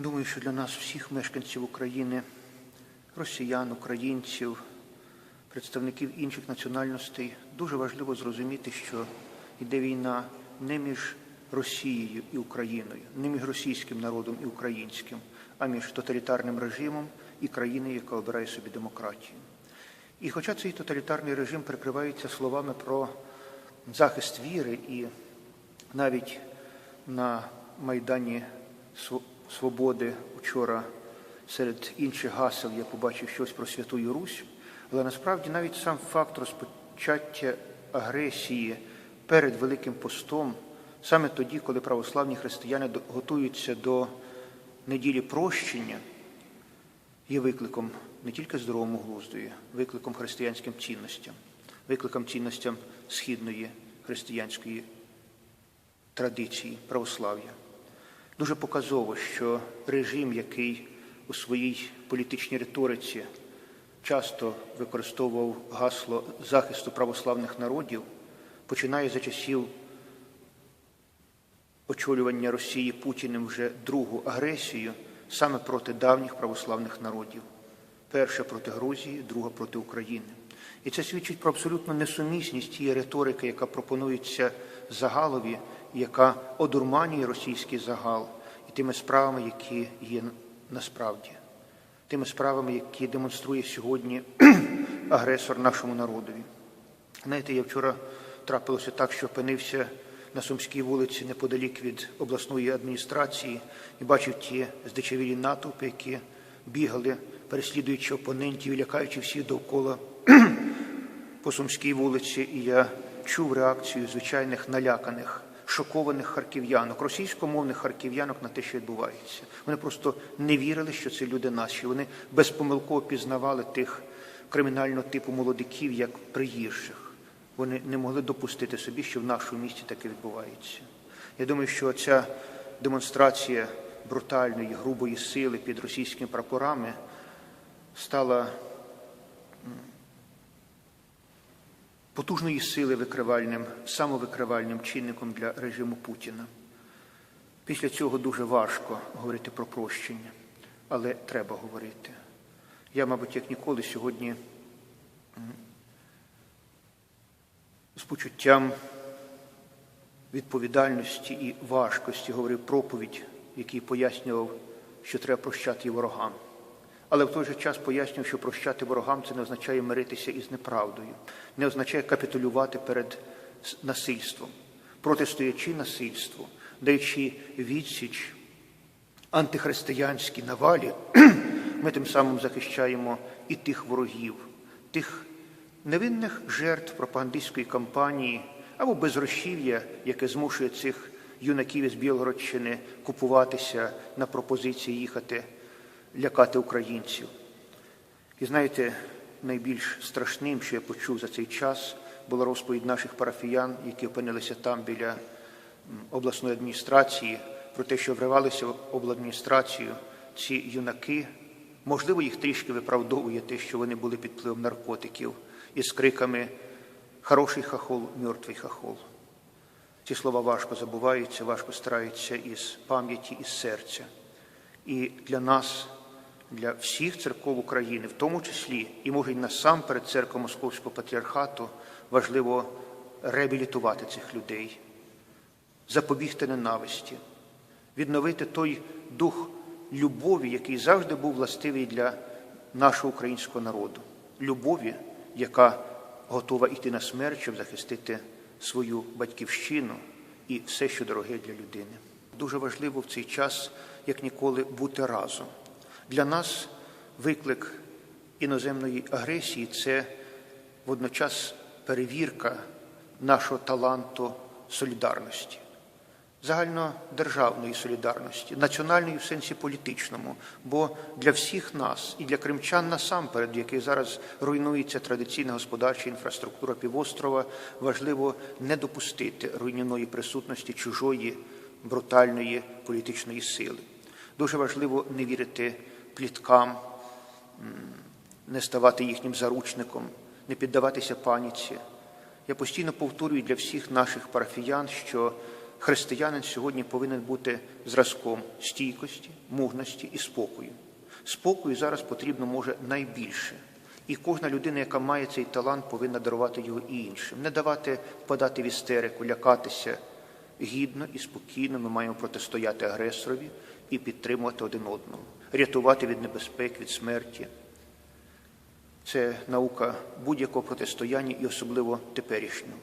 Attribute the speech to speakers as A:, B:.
A: Думаю, що для нас, всіх мешканців України, росіян, українців, представників інших національностей, дуже важливо зрозуміти, що йде війна не між Росією і Україною, не між російським народом і українським, а між тоталітарним режимом і країною, яка обирає собі демократію. І хоча цей тоталітарний режим прикривається словами про захист віри, і навіть на Майдані Свободи вчора серед інших гасел я побачив щось про Святую Русь, але насправді навіть сам факт розпочаття агресії перед Великим постом, саме тоді, коли православні християни готуються до неділі прощення, є викликом не тільки здоровому глузду, є викликом християнським цінностям, викликом цінностям східної християнської традиції православ'я. Дуже показово, що режим, який у своїй політичній риториці часто використовував гасло захисту православних народів, починає за часів очолювання Росії Путіним вже другу агресію саме проти давніх православних народів. Перша проти Грузії, друга проти України. І це свідчить про абсолютну несумісність тієї риторики, яка пропонується загалові, яка одурманює російський загал, і тими справами, які є насправді, тими справами, які демонструє сьогодні агресор нашому народові. Знаєте, я вчора трапилося так, що опинився на Сумській вулиці неподалік від обласної адміністрації і бачив ті здичавілі натовпи, які бігали, переслідуючи опонентів і лякаючи всіх довкола по Сумській вулиці, і я чув реакцію звичайних наляканих, шокованих харків'янок, російськомовних харків'янок на те, що відбувається. Вони просто не вірили, що це люди наші. Вони безпомилково пізнавали тих кримінального типу молодиків як приїжджих. Вони не могли допустити собі, що в нашому місті таке відбувається. Я думаю, що ця демонстрація брутальної, грубої сили під російськими прапорами стала потужної сили викривальним, самовикривальним чинником для режиму Путіна. Після цього дуже важко говорити про прощення, але треба говорити. Я, мабуть, як ніколи сьогодні з почуттям відповідальності і важкості говорив проповідь, який пояснював, що треба прощати ворогам. Але в той же час пояснював, що прощати ворогам це не означає миритися із неправдою, не означає капітулювати перед насильством, протистоячи насильству, даючи відсіч антихристиянській навалі, ми тим самим захищаємо і тих ворогів, тих невинних жертв пропагандистської кампанії або безгрошів'я, яке змушує цих юнаків із Білгородщини купуватися на пропозиції їхати лякати українців. І знаєте, найбільш страшним, що я почув за цей час, була розповідь наших парафіян, які опинилися там біля обласної адміністрації, про те, що вривалися в обладміністрацію ці юнаки. Можливо, їх трішки виправдовує те, що вони були під впливом наркотиків із криками Хороший хахол, мертвий хахол. Ці слова важко забуваються, важко стараються із пам'яті, із серця. І для нас, для всіх церков України, в тому числі і може насамперед церква Московського патріархату, важливо реабілітувати цих людей, запобігти ненависті, відновити той дух любові, який завжди був властивий для нашого українського народу, любові, яка готова йти на смерть, щоб захистити свою батьківщину і все, що дороге для людини. Дуже важливо в цей час, як ніколи, бути разом. Для нас виклик іноземної агресії це водночас перевірка нашого таланту солідарності, загальнодержавної солідарності, національної в сенсі політичному. Бо для всіх нас і для кримчан насамперед, в яких зараз руйнується традиційна господарча інфраструктура півострова, важливо не допустити руйнівної присутності чужої брутальної політичної сили. Дуже важливо не вірити пліткам, не ставати їхнім заручником, не піддаватися паніці. Я постійно повторюю для всіх наших парафіян, що християнин сьогодні повинен бути зразком стійкості, мужності і спокою. Спокою зараз потрібно може найбільше. І кожна людина, яка має цей талант, повинна дарувати його і іншим. Не давати впадати в істерику, лякатися. Гідно і спокійно ми маємо протистояти агресорові і підтримувати один одного, рятувати від небезпек, від смерті. Це наука будь-якого протистояння і особливо теперішнього.